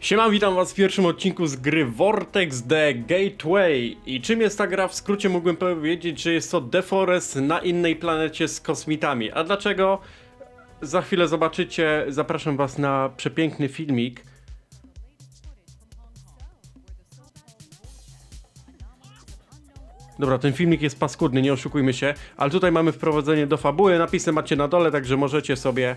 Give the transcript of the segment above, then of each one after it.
Siema, witam was w pierwszym odcinku z gry Vortex The Gateway. I czym jest ta gra? W skrócie mógłbym powiedzieć, że jest to Deforest na innej planecie z kosmitami. A dlaczego? Za chwilę zobaczycie. Zapraszam was na przepiękny filmik. Dobra, ten filmik jest paskudny, nie oszukujmy się, ale tutaj mamy wprowadzenie do fabuły, napisy macie na dole, także możecie sobie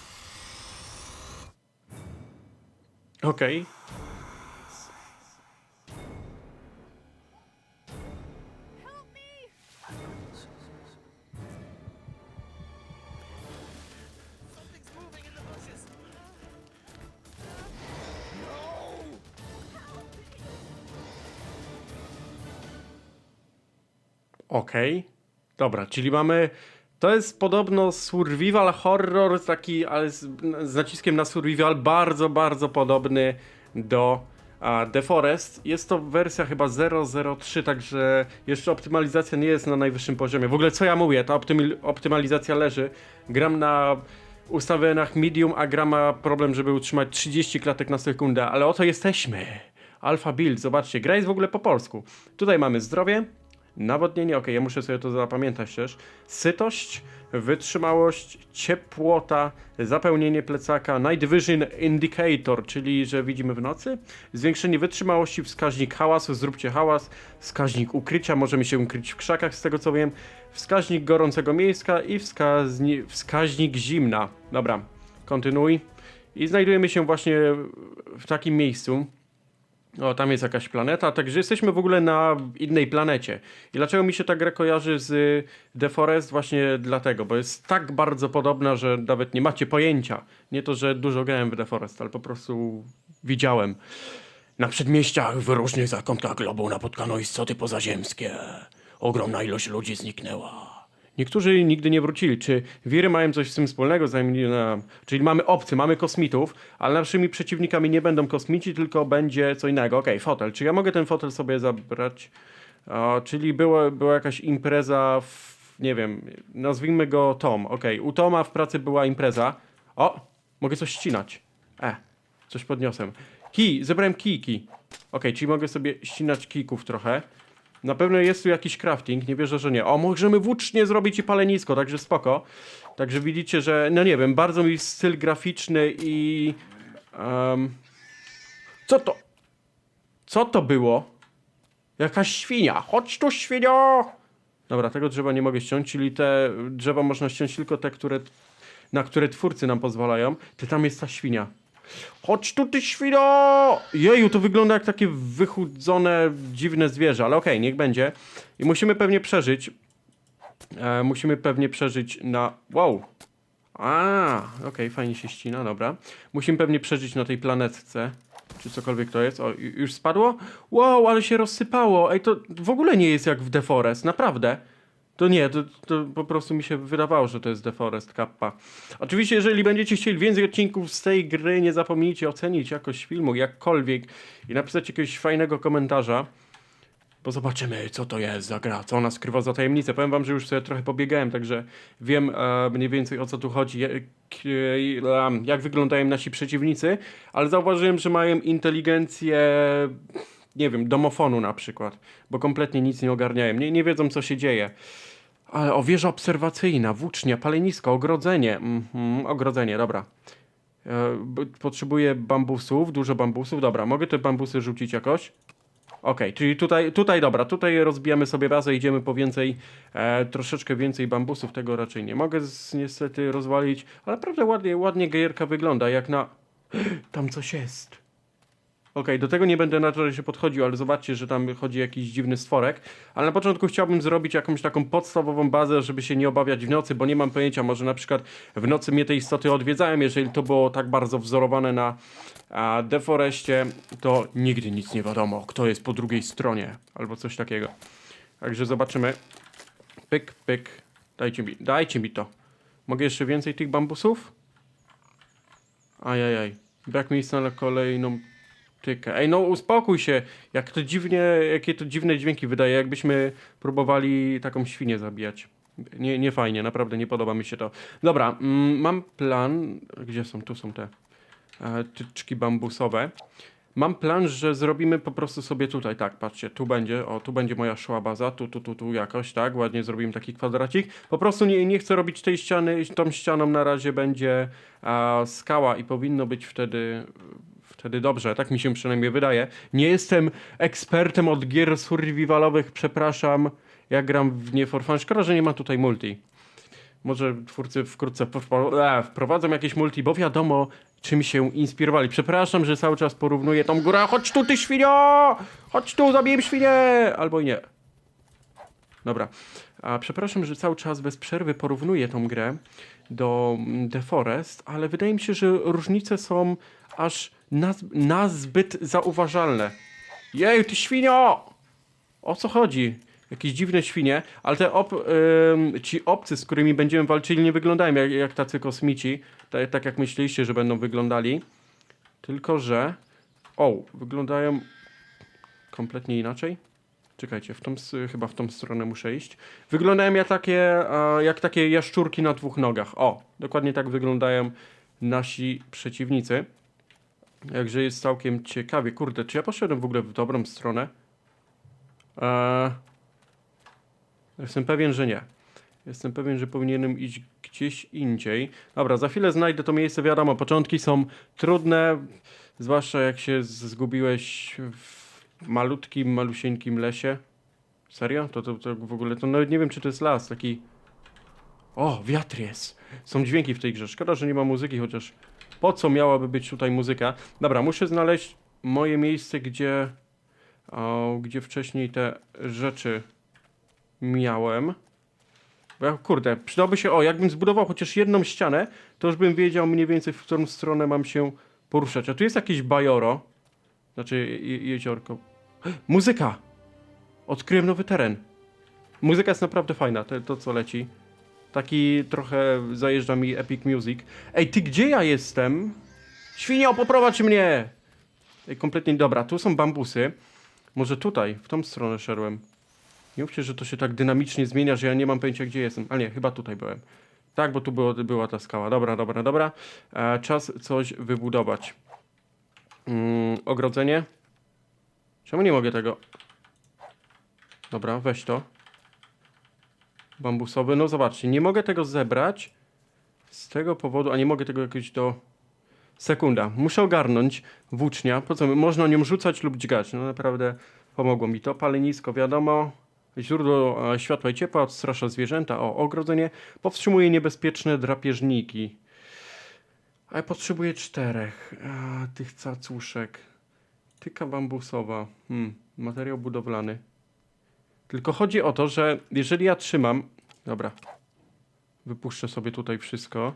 Okej. Bushes. Okej. Dobra, czyli mamy. To jest podobno survival horror, taki, ale z, z naciskiem na survival, bardzo, bardzo podobny do a, The Forest. Jest to wersja chyba 003, także jeszcze optymalizacja nie jest na najwyższym poziomie. W ogóle co ja mówię, ta optymi- optymalizacja leży. Gram na ustawieniach medium, a gra ma problem, żeby utrzymać 30 klatek na sekundę, ale oto jesteśmy. Alpha Build, zobaczcie, gra jest w ogóle po polsku. Tutaj mamy zdrowie, Nawodnienie, ok, ja muszę sobie to zapamiętać też. Sytość, wytrzymałość, ciepłota, zapełnienie plecaka, Night Vision Indicator, czyli że widzimy w nocy. Zwiększenie wytrzymałości, wskaźnik hałasu, zróbcie hałas, wskaźnik ukrycia, możemy się ukryć w krzakach z tego co wiem, wskaźnik gorącego miejsca i wskaźni, wskaźnik zimna. Dobra, kontynuuj. I znajdujemy się właśnie w takim miejscu. O, tam jest jakaś planeta, także jesteśmy w ogóle na innej planecie. I dlaczego mi się ta gra kojarzy z y, The Forest? Właśnie dlatego, bo jest tak bardzo podobna, że nawet nie macie pojęcia. Nie to, że dużo grałem w The Forest, ale po prostu widziałem. Na przedmieściach w różnych zakątkach globu napotkano istoty pozaziemskie. Ogromna ilość ludzi zniknęła. Niektórzy nigdy nie wrócili. Czy wiry mają coś z tym wspólnego? Czyli mamy obcy, mamy kosmitów, ale naszymi przeciwnikami nie będą kosmici, tylko będzie co innego. Okej, fotel. Czy ja mogę ten fotel sobie zabrać? O, czyli była, była jakaś impreza w... Nie wiem, nazwijmy go Tom. Okej, u Toma w pracy była impreza. O, mogę coś ścinać. E, coś podniosłem. Kij, zebrałem kijki. Okej, czyli mogę sobie ścinać kijków trochę. Na pewno jest tu jakiś crafting, nie wierzę, że nie. O, możemy włócznie zrobić i palenisko, także spoko. Także widzicie, że, no nie wiem, bardzo mi styl graficzny i... em, co to? Co to było? Jakaś świnia. Chodź tu, świnio! Dobra, tego drzewa nie mogę ściąć, czyli te drzewa można ściąć tylko te, które, na które twórcy nam pozwalają. Ty, tam jest ta świnia. Chodź tu, ty świno! Jeju, to wygląda jak takie wychudzone, dziwne zwierzę, ale okej, niech będzie. I musimy pewnie przeżyć. E, musimy pewnie przeżyć na... Wow! A, okej, fajnie się ścina, dobra. Musimy pewnie przeżyć na tej planetce. Czy cokolwiek to jest. O, ju- już spadło? Wow, ale się rozsypało. Ej, to w ogóle nie jest jak w The Forest, naprawdę. To nie, to, to po prostu mi się wydawało, że to jest The Forest Kappa. Oczywiście, jeżeli będziecie chcieli więcej odcinków z tej gry, nie zapomnijcie ocenić jakość filmu, jakkolwiek i napisać jakiegoś fajnego komentarza, bo zobaczymy, co to jest za gra, co ona skrywa za tajemnicę. Powiem wam, że już sobie trochę pobiegałem, także wiem e, mniej więcej o co tu chodzi, jak, e, jak wyglądają nasi przeciwnicy, ale zauważyłem, że mają inteligencję nie wiem, domofonu na przykład, bo kompletnie nic nie ogarniają, nie, nie wiedzą co się dzieje. Ale o, wieża obserwacyjna, włócznia, palenisko, ogrodzenie. Mhm, ogrodzenie, dobra. E, potrzebuję bambusów, dużo bambusów. Dobra, mogę te bambusy rzucić jakoś? Okej, czyli tutaj, tutaj, dobra, tutaj rozbijamy sobie bazę, idziemy po więcej, e, troszeczkę więcej bambusów, tego raczej nie mogę z, niestety rozwalić, ale naprawdę ładnie, ładnie gierka wygląda, jak na... Tam coś jest. Okej, do tego nie będę na to się podchodził, ale zobaczcie, że tam chodzi jakiś dziwny stworek. Ale na początku chciałbym zrobić jakąś taką podstawową bazę, żeby się nie obawiać w nocy, bo nie mam pojęcia, może na przykład w nocy mnie te istoty odwiedzają, jeżeli to było tak bardzo wzorowane na a, deforeście, to nigdy nic nie wiadomo, kto jest po drugiej stronie, albo coś takiego. Także zobaczymy. Pyk, pyk. Dajcie mi, dajcie mi to. Mogę jeszcze więcej tych bambusów? Ajajaj. Brak miejsca na kolejną tykę. Ej, no uspokój się. Jak to dziwnie, jakie to dziwne dźwięki wydaje, jakbyśmy próbowali taką świnię zabijać. Nie, nie fajnie, naprawdę nie podoba mi się to. Dobra, mm, mam plan. Gdzie są? Tu są te e, tyczki bambusowe. Mam plan, że zrobimy po prostu sobie tutaj, tak, patrzcie, tu będzie, o, tu będzie moja szła baza, tu, tu, tu, tu jakoś, tak, ładnie zrobimy taki kwadracik. Po prostu nie, nie chcę robić tej ściany, tą ścianą na razie będzie skała i powinno być wtedy, wtedy dobrze, tak mi się przynajmniej wydaje. Nie jestem ekspertem od gier survivalowych, przepraszam, ja gram w nie for fun. Szkoda, że nie ma tutaj multi. Może twórcy wkrótce wpro- wprowadzą jakieś multi, bo wiadomo, czym się inspirowali. Przepraszam, że cały czas porównuję tą górę. Chodź tu, ty świnio! Chodź tu, zabiję świnię! Albo i nie. Dobra. A przepraszam, że cały czas bez przerwy porównuję tą grę do mm, The Forest, ale wydaje mi się, że różnice są aż nazbyt zauważalne. Jej, ty świnio! O co chodzi? Jakieś dziwne świnie, ale te ci obcy, z którymi będziemy walczyli, nie wyglądają jak, jak tacy kosmici, tak, tak jak myśleliście, że będą wyglądali. Tylko, że. O, wyglądają kompletnie inaczej. Czekajcie, w tą, chyba w tą stronę muszę iść. Wyglądają jak takie, jak takie jaszczurki na dwóch nogach. O, dokładnie tak wyglądają nasi przeciwnicy. Jakże jest całkiem ciekawie. Kurde, czy ja poszedłem w ogóle w dobrą stronę? Eee, jestem pewien, że nie. Jestem pewien, że powinienem iść gdzieś indziej. Dobra, za chwilę znajdę to miejsce. Wiadomo, początki są trudne, zwłaszcza jak się zgubiłeś w malutkim, malusieńkim lesie. Serio? To, to, to w ogóle, to nawet nie wiem, czy to jest las, taki... O, wiatr jest! Są dźwięki w tej grze. Szkoda, że nie ma muzyki, chociaż po co miałaby być tutaj muzyka? Dobra, muszę znaleźć moje miejsce, gdzie, o, gdzie wcześniej te rzeczy miałem. Ja, kurde, przydałoby się, o, jakbym zbudował chociaż jedną ścianę, to już bym wiedział mniej więcej, w którą stronę mam się poruszać. A tu jest jakieś bajoro. Znaczy, je, jeziorko. Muzyka! Odkryłem nowy teren. Muzyka jest naprawdę fajna, to, to co leci. Taki trochę zajeżdża mi Epic Music. Ej, ty gdzie ja jestem? Świnio, poprowadź mnie! Ej, kompletnie dobra, tu są bambusy. Może tutaj, w tą stronę szedłem. Nie mówcie, że to się tak dynamicznie zmienia, że ja nie mam pojęcia, gdzie jestem. Ale nie, chyba tutaj byłem. Tak, bo tu było, była ta skała. Dobra, dobra, dobra. E, czas coś wybudować. Mm, ogrodzenie. Czemu nie mogę tego? Dobra, weź to. Bambusowy. No zobaczcie, nie mogę tego zebrać. Z tego powodu, a nie mogę tego jakoś do... Sekunda. Muszę ogarnąć włócznia. Po co? Można nią rzucać lub dźgać. No naprawdę pomogło mi to. Palenisko, wiadomo. Źródło e, światła i ciepła odstrasza zwierzęta. O, ogrodzenie powstrzymuje niebezpieczne drapieżniki. A ja potrzebuję czterech a, tych cacuszek. Tyka bambusowa. Hmm, materiał budowlany. Tylko chodzi o to, że jeżeli ja trzymam... Dobra. Wypuszczę sobie tutaj wszystko.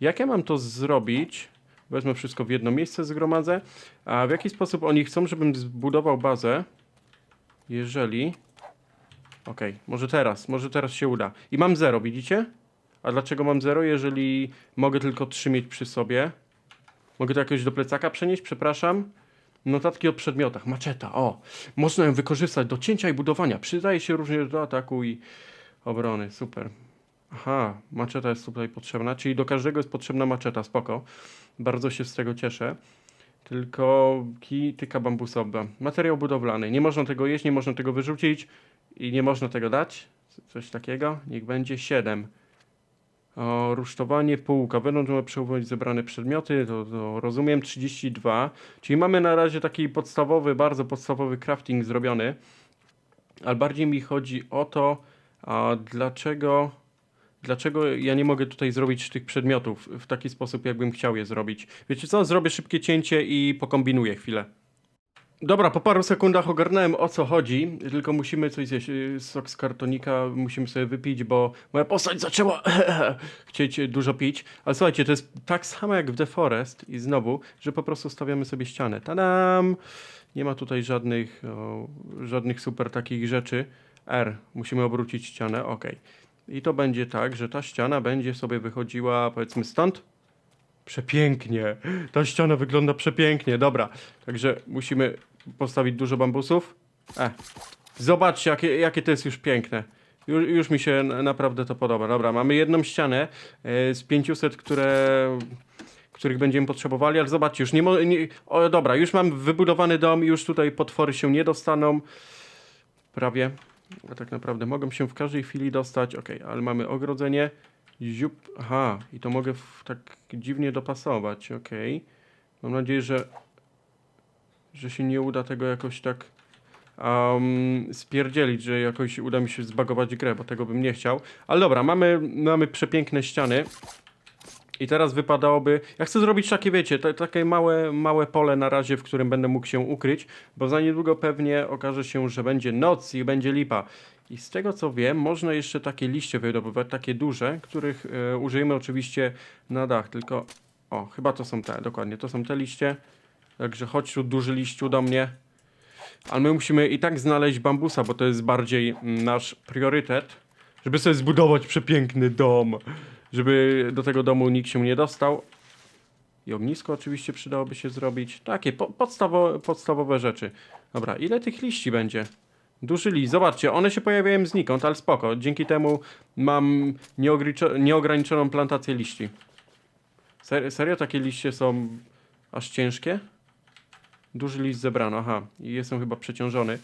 Jak ja mam to zrobić? Wezmę wszystko w jedno miejsce, zgromadzę. A w jaki sposób oni chcą, żebym zbudował bazę? Jeżeli... Okej, może teraz, może teraz się uda. I mam zero, widzicie? A dlaczego mam zero, jeżeli mogę tylko trzy mieć przy sobie? Mogę to jakoś do plecaka przenieść, przepraszam? Notatki o przedmiotach, maczeta, o. Można ją wykorzystać do cięcia i budowania. Przydaje się również do ataku i obrony, super. Aha, maczeta jest tutaj potrzebna, czyli do każdego jest potrzebna maczeta, spoko. Bardzo się z tego cieszę. Tylko kij tyka bambusowa. Materiał budowlany. Nie można tego jeść, nie można tego wyrzucić i nie można tego dać. Coś takiego. Niech będzie 7. O, rusztowanie półka. Będą przechowywać zebrane przedmioty. To, to rozumiem 32. Czyli mamy na razie taki podstawowy, bardzo podstawowy crafting zrobiony. Ale bardziej mi chodzi o to, a dlaczego, dlaczego ja nie mogę tutaj zrobić tych przedmiotów w taki sposób, jakbym chciał je zrobić. Wiecie co? Zrobię szybkie cięcie i pokombinuję chwilę. Dobra, po paru sekundach ogarnąłem o co chodzi, tylko musimy coś zjeść. Y, Sok z kartonika musimy sobie wypić, bo moja postać zaczęła chcieć dużo pić. Ale słuchajcie, to jest tak samo jak w The Forest i znowu, że po prostu stawiamy sobie ścianę. Tadam! Nie ma tutaj żadnych, o, żadnych super takich rzeczy. R, musimy obrócić ścianę, ok. I to będzie tak, że ta ściana będzie sobie wychodziła powiedzmy stąd. Przepięknie. Ta ściana wygląda przepięknie. Dobra, także musimy postawić dużo bambusów. E, zobaczcie, jakie, jakie to jest już piękne. Już, już mi się naprawdę to podoba. Dobra, mamy jedną ścianę e, z 500, które, których będziemy potrzebowali, ale zobaczcie, już nie, nie O, dobra, już mam wybudowany dom, już tutaj potwory się nie dostaną. Prawie. A tak naprawdę mogą się w każdej chwili dostać. Ok, ale mamy ogrodzenie. Ziup. Aha, i to mogę tak dziwnie dopasować. Ok. Mam nadzieję, że, że się nie uda tego jakoś tak um, spierdzielić, że jakoś uda mi się zbagować grę, bo tego bym nie chciał. Ale dobra, mamy, mamy przepiękne ściany. I teraz wypadałoby. Ja chcę zrobić takie, wiecie, takie małe, małe pole na razie, w którym będę mógł się ukryć, bo za niedługo pewnie okaże się, że będzie noc i będzie lipa. I z tego co wiem, można jeszcze takie liście wydobywać, takie duże, których e, użyjemy oczywiście na dach, tylko. O, chyba to są te, dokładnie, to są te liście. Także chodź tu duży liściu do mnie. Ale my musimy i tak znaleźć bambusa, bo to jest bardziej mm, nasz priorytet, żeby sobie zbudować przepiękny dom. Żeby do tego domu nikt się nie dostał. I ognisko oczywiście przydałoby się zrobić. Takie po, podstawo, podstawowe rzeczy. Dobra, ile tych liści będzie? Duży list. Zobaczcie, one się pojawiają znikąd, ale spoko. Dzięki temu mam nieograniczo- nieograniczoną plantację liści. Ser, serio takie liście są aż ciężkie? Duży list zebrano, aha. Jestem chyba przeciążony.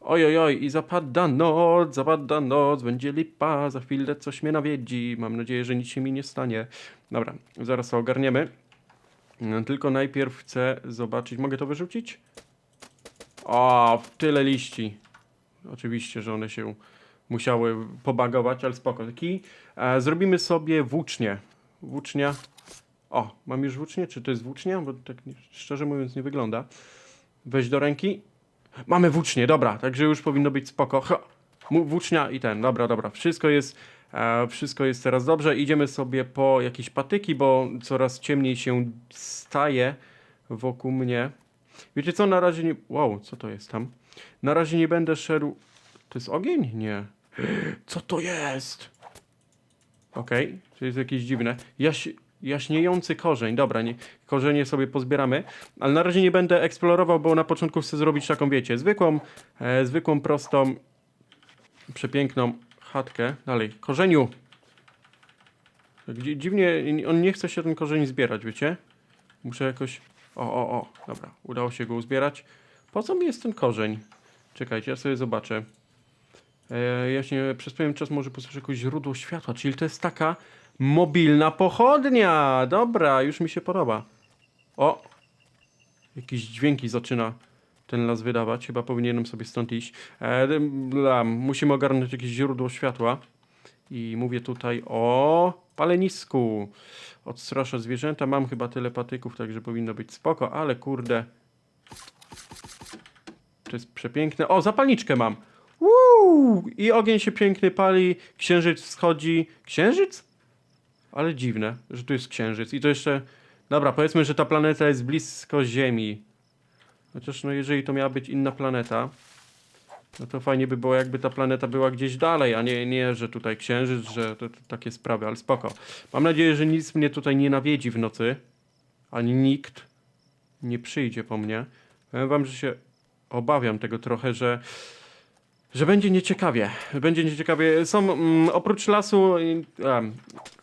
Oj, oj, oj, i zapada noc, zapada noc, będzie lipa, za chwilę coś mnie nawiedzi. Mam nadzieję, że nic się mi nie stanie. Dobra, zaraz to ogarniemy. Tylko najpierw chcę zobaczyć, mogę to wyrzucić? O, tyle liści. Oczywiście, że one się musiały pobagować, ale spoko. Taki, e, zrobimy sobie włócznię. Włócznia. O, mam już włócznię? Czy to jest włócznia? Bo tak szczerze mówiąc nie wygląda. Weź do ręki. Mamy włócznię, dobra, także już powinno być spoko. Ha, włócznia i ten, dobra, dobra. Wszystko jest, e, wszystko jest teraz dobrze. Idziemy sobie po jakieś patyki, bo coraz ciemniej się staje wokół mnie. Wiecie co, na razie nie... Wow, co to jest tam? Na razie nie będę szedł... To jest ogień? Nie. Co to jest? Okej, to jest jakieś dziwne. Jaś, jaśniejący korzeń. Dobra, nie, korzenie sobie pozbieramy. Ale na razie nie będę eksplorował, bo na początku chcę zrobić taką, wiecie, zwykłą, e, zwykłą, prostą, przepiękną chatkę. Dalej, korzeniu. Dzi- Dziwnie, on nie chce się ten korzeń zbierać, wiecie? Muszę jakoś... O, o, o, dobra, udało się go uzbierać. Po co mi jest ten korzeń? Czekajcie, ja sobie zobaczę. E, jaśnie, przez pewien czas może posłyszę jakieś źródło światła, czyli to jest taka mobilna pochodnia. Dobra, już mi się podoba. O! Jakieś dźwięki zaczyna ten las wydawać. Chyba powinienem sobie stąd iść. E, musimy ogarnąć jakieś źródło światła. I mówię tutaj o palenisku. Odstrasza zwierzęta. Mam chyba tyle patyków, także powinno być spoko, ale kurde. To jest przepiękne. O, zapalniczkę mam. Uuu! I ogień się piękny pali, księżyc wschodzi. Księżyc? Ale dziwne, że tu jest księżyc. I to jeszcze. Dobra, powiedzmy, że ta planeta jest blisko Ziemi. Chociaż, no, jeżeli to miała być inna planeta, no to fajnie by było, jakby ta planeta była gdzieś dalej, a nie, nie że tutaj księżyc, że to, to takie sprawy, ale spoko. Mam nadzieję, że nic mnie tutaj nie nawiedzi w nocy, ani nikt nie przyjdzie po mnie. Powiem wam, że się obawiam tego trochę, że że będzie nieciekawie. Będzie nieciekawie. Są mm, oprócz lasu. A,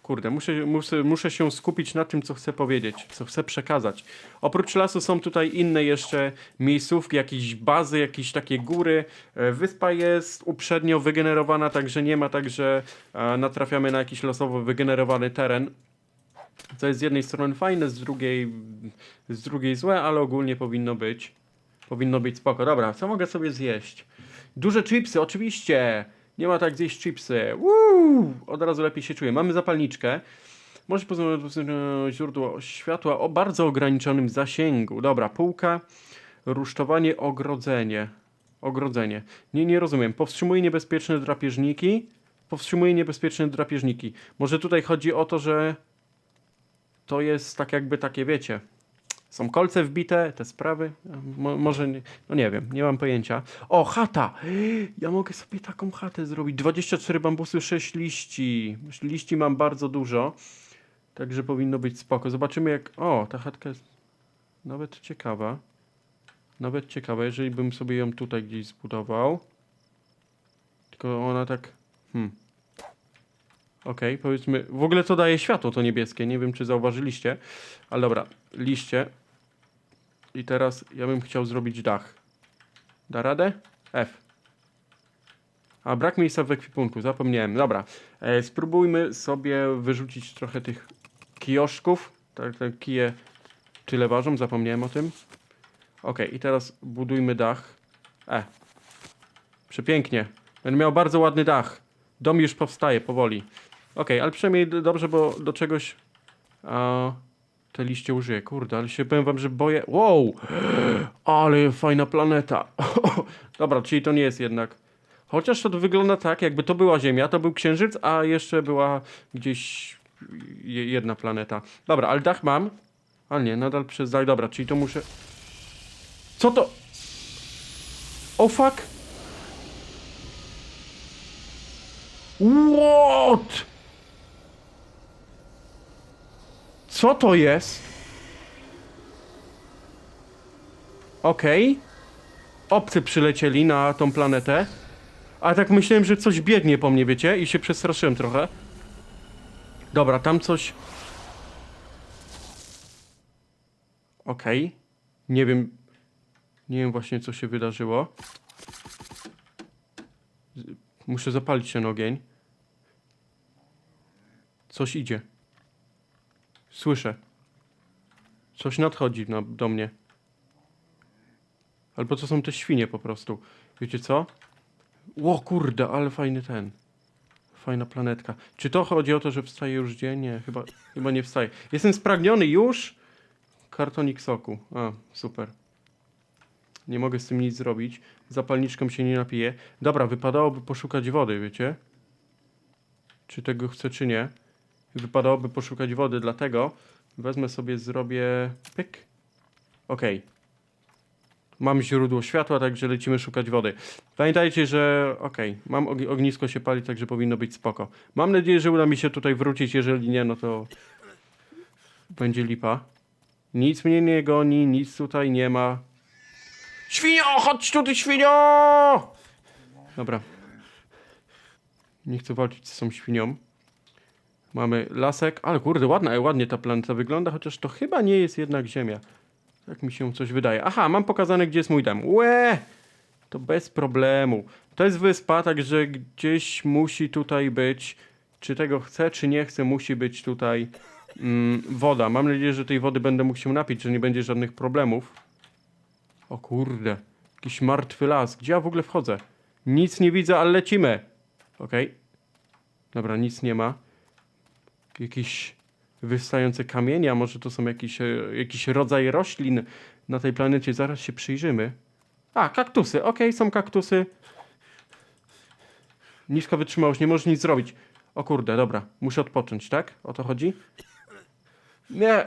kurde, muszę, muszę, muszę się skupić na tym, co chcę powiedzieć, co chcę przekazać. Oprócz lasu są tutaj inne jeszcze miejscówki, jakieś bazy, jakieś takie góry. E, Wyspa jest uprzednio wygenerowana, także nie ma tak, że e, natrafiamy na jakiś losowo wygenerowany teren. Co jest z jednej strony fajne, z drugiej, z drugiej złe, ale ogólnie powinno być. Powinno być spoko. Dobra, co mogę sobie zjeść? Duże chipsy, oczywiście. Nie ma tak zjeść chipsy. Woo! Od razu lepiej się czuję. Mamy zapalniczkę. Może pozwolić źródło światła o bardzo ograniczonym zasięgu. Dobra, półka. Rusztowanie, ogrodzenie. Ogrodzenie. Nie, nie rozumiem. Powstrzymuje niebezpieczne drapieżniki. Powstrzymuje niebezpieczne drapieżniki. Może tutaj chodzi o to, że to jest tak jakby takie, wiecie, są kolce wbite, te sprawy. Mo, może, nie, no nie wiem, nie mam pojęcia. O, chata! Ja mogę sobie taką chatę zrobić. 24 bambusy, 6 liści. Liści mam bardzo dużo. Także powinno być spoko. Zobaczymy jak... O, ta chatka jest nawet ciekawa. Nawet ciekawa, jeżeli bym sobie ją tutaj gdzieś zbudował. Tylko ona tak... Hmm. Okej, powiedzmy... W ogóle to daje światło to niebieskie. Nie wiem, czy zauważyliście. Ale dobra, liście. I teraz ja bym chciał zrobić dach. Da radę? F. A brak miejsca w ekwipunku, zapomniałem. Dobra, e, spróbujmy sobie wyrzucić trochę tych kioszków. Tak, te kije tyle ważą, zapomniałem o tym. Ok, i teraz budujmy dach. E. Przepięknie. Będę miał bardzo ładny dach. Dom już powstaje powoli. Ok, ale przynajmniej dobrze, bo do czegoś a, te liście użyję. Kurde, ale się powiem wam, że boję. Wow! Ale fajna planeta. Dobra, czyli to nie jest jednak. Chociaż to wygląda tak, jakby to była Ziemia, to był Księżyc, a jeszcze była gdzieś je- jedna planeta. Dobra, ale dach mam. Ale nie, nadal przez dach. Dobra, czyli to muszę... Co to? O fuck! What? Co to jest? Okej. Obcy przylecieli na tą planetę. A tak myślałem, że coś biegnie po mnie, wiecie? I się przestraszyłem trochę. Dobra, tam coś... Okej. Nie wiem... Nie wiem właśnie, co się wydarzyło. Muszę zapalić ten ogień. Coś idzie. Słyszę. Coś nadchodzi na, do mnie. Albo to są te świnie po prostu. Wiecie co? Ło kurde, ale fajny ten. Fajna planetka. Czy to chodzi o to, że wstaje już dzień? Nie, chyba, chyba nie wstaje. Jestem spragniony już. Kartonik soku. A, super. Nie mogę z tym nic zrobić. Zapalniczką się nie napiję. Dobra, wypadałoby poszukać wody, wiecie? Czy tego chcę, czy nie. Wypadałoby poszukać wody, dlatego wezmę sobie, zrobię pyk. Okej. Mam źródło światła, także lecimy szukać wody. Pamiętajcie, że okej, mam og- ognisko się pali, także powinno być spoko. Mam nadzieję, że uda mi się tutaj wrócić, jeżeli nie, no to będzie lipa. Nic mnie nie goni, nic tutaj nie ma. Świnio, chodź tu, ty świnio! Dobra. Nie chcę walczyć z tą świnią. Mamy lasek, ale kurde, ładna, ładnie ta planeta wygląda, chociaż to chyba nie jest jednak Ziemia. Tak mi się coś wydaje. Aha, mam pokazane, gdzie jest mój dom. Łe! To bez problemu. To jest wyspa, także gdzieś musi tutaj być, czy tego chcę, czy nie chcę, musi być tutaj mm, woda. Mam nadzieję, że tej wody będę mógł się napić, że nie będzie żadnych problemów. O kurde, jakiś martwy las. Gdzie ja w ogóle wchodzę? Nic nie widzę, ale lecimy. Okej. Dobra, nic nie ma. Jakieś wystające kamienie, a może to są jakiś, e, jakiś rodzaj roślin na tej planecie. Zaraz się przyjrzymy. A, kaktusy. Okej, są kaktusy. Niska wytrzymałość, nie możesz nic zrobić. O kurde, dobra. Muszę odpocząć, tak? O to chodzi? Nie.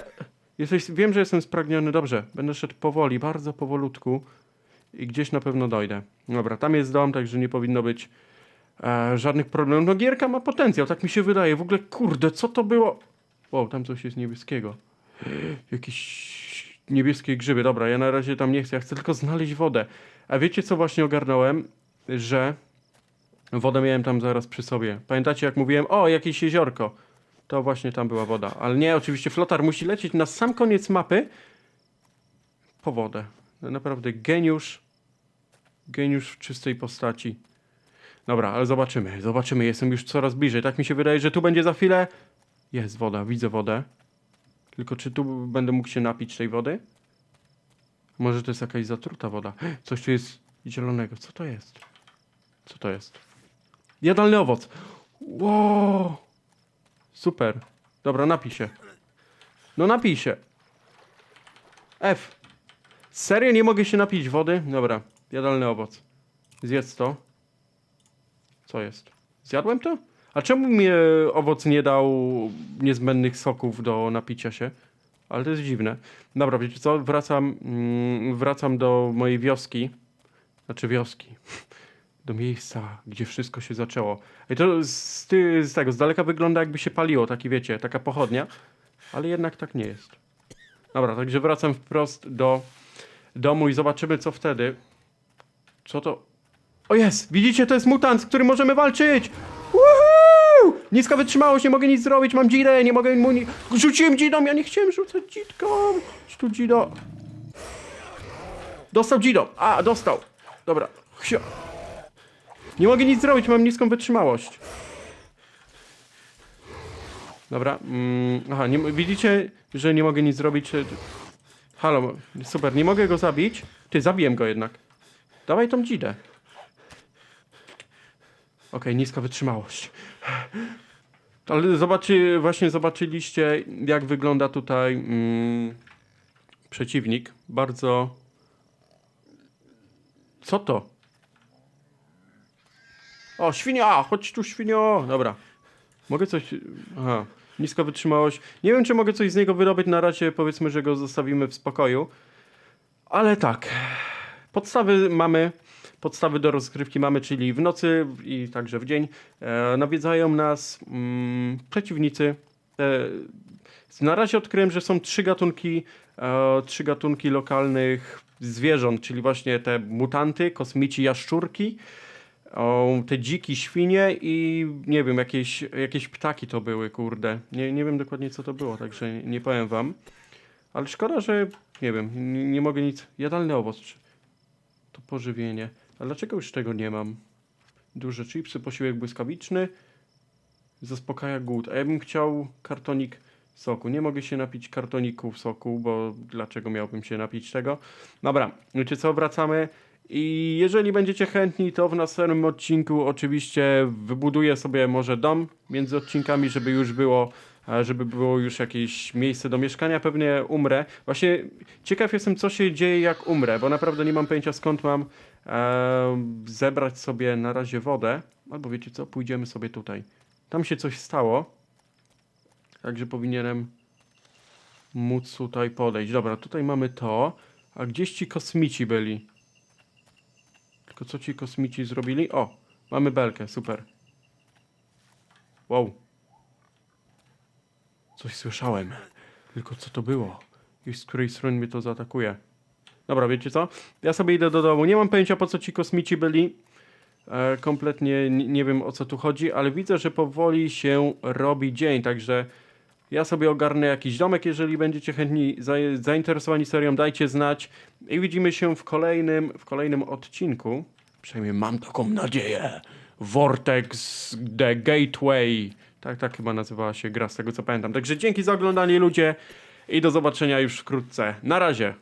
Jesteś, wiem, że jestem spragniony. Dobrze. Będę szedł powoli, bardzo powolutku. I gdzieś na pewno dojdę. Dobra, tam jest dom, także nie powinno być e, żadnych problemów. No gierka ma potencjał, tak mi się wydaje. W ogóle, kurde, co to było? Wow, tam coś jest niebieskiego. Jakieś niebieskie grzyby. Dobra, ja na razie tam nie chcę. Ja chcę tylko znaleźć wodę. A wiecie, co właśnie ogarnąłem? Że wodę miałem tam zaraz przy sobie. Pamiętacie, jak mówiłem? O, jakieś jeziorko. To właśnie tam była woda. Ale nie, oczywiście flotar musi lecieć na sam koniec mapy po wodę. Naprawdę geniusz. Geniusz w czystej postaci. Dobra, ale zobaczymy. Zobaczymy. Jestem już coraz bliżej. Tak mi się wydaje, że tu będzie za chwilę. Jest woda, widzę wodę. Tylko czy tu będę mógł się napić tej wody? Może to jest jakaś zatruta woda. Coś tu jest zielonego. Co to jest? Co to jest? Jadalny owoc. Wow. Super. Dobra, napij się. No napij się. F. Serio nie mogę się napić wody? Dobra, jadalny owoc. Zjedz to. Co jest? Zjadłem to? A czemu mi e, owoc nie dał niezbędnych soków do napicia się? Ale to jest dziwne. Dobra, wiecie co? Wracam, mm, wracam do mojej wioski. Znaczy wioski. Do miejsca, gdzie wszystko się zaczęło. I to z, z tego, z daleka wygląda jakby się paliło, taki wiecie, taka pochodnia. Ale jednak tak nie jest. Dobra, także wracam wprost do domu i zobaczymy co wtedy. Co to? O jest! Widzicie, to jest mutant, z którym możemy walczyć! Woohoo! Niska wytrzymałość, nie mogę nic zrobić, mam dzidę, nie mogę mu... Ni- Rzuciłem dzidą, ja nie chciałem rzucać dzidką! Tu dzido. Dostał dzidą! A, dostał! Dobra, Hsio. Nie mogę nic zrobić, mam niską wytrzymałość. Dobra, mm, aha, nie, widzicie, że nie mogę nic zrobić. Halo, super, nie mogę go zabić. Ty, zabiłem go jednak. Dawaj tą dzidę. Okej, niska wytrzymałość. Ale zobaczy, właśnie zobaczyliście, jak wygląda tutaj mm, przeciwnik. Bardzo. Co to? O, świnia! Chodź tu, świnio! Dobra. Mogę coś. Aha. Niska wytrzymałość. Nie wiem, czy mogę coś z niego wyrobić. Na razie powiedzmy, że go zostawimy w spokoju. Ale tak. Podstawy mamy. Podstawy do rozgrywki mamy, czyli w nocy i także w dzień. E, nawiedzają nas mm, przeciwnicy. E, na razie odkryłem, że są trzy gatunki, e, trzy gatunki lokalnych zwierząt, czyli właśnie te mutanty, kosmici, jaszczurki, te dziki świnie i nie wiem, jakieś, jakieś ptaki to były, kurde. Nie, nie wiem dokładnie co to było, także nie, nie powiem wam. Ale szkoda, że nie wiem, nie, nie mogę nic. Jadalny owoc. To pożywienie. A dlaczego już tego nie mam? Duże chipsy, posiłek błyskawiczny. Zaspokaja głód. A ja bym chciał kartonik soku. Nie mogę się napić kartoniku soku, bo dlaczego miałbym się napić tego? Dobra, wiecie co, wracamy. I jeżeli będziecie chętni, to w następnym odcinku oczywiście wybuduję sobie może dom między odcinkami, żeby już było, żeby było już jakieś miejsce do mieszkania. Pewnie umrę. Właśnie ciekaw jestem, co się dzieje, jak umrę, bo naprawdę nie mam pojęcia, skąd mam e, zebrać sobie na razie wodę. Albo wiecie co, pójdziemy sobie tutaj. Tam się coś stało. Także powinienem móc tutaj podejść. Dobra, tutaj mamy to. A gdzieś ci kosmici byli? Tylko co ci kosmici zrobili? O, mamy belkę, super. Wow. Coś słyszałem. Tylko co to było? I z której strony mnie to zaatakuje? Dobra, wiecie co? Ja sobie idę do domu. Nie mam pojęcia po co ci kosmici byli. E, kompletnie nie, wiem o co tu chodzi, ale widzę, że powoli się robi dzień, także ja sobie ogarnę jakiś domek, jeżeli będziecie chętni, za, zainteresowani serią, dajcie znać i widzimy się w kolejnym, w kolejnym odcinku. Przynajmniej mam taką nadzieję. Vortex The Gateway. Tak, tak chyba nazywała się gra, z tego co pamiętam. Także dzięki za oglądanie ludzie i do zobaczenia już wkrótce. Na razie.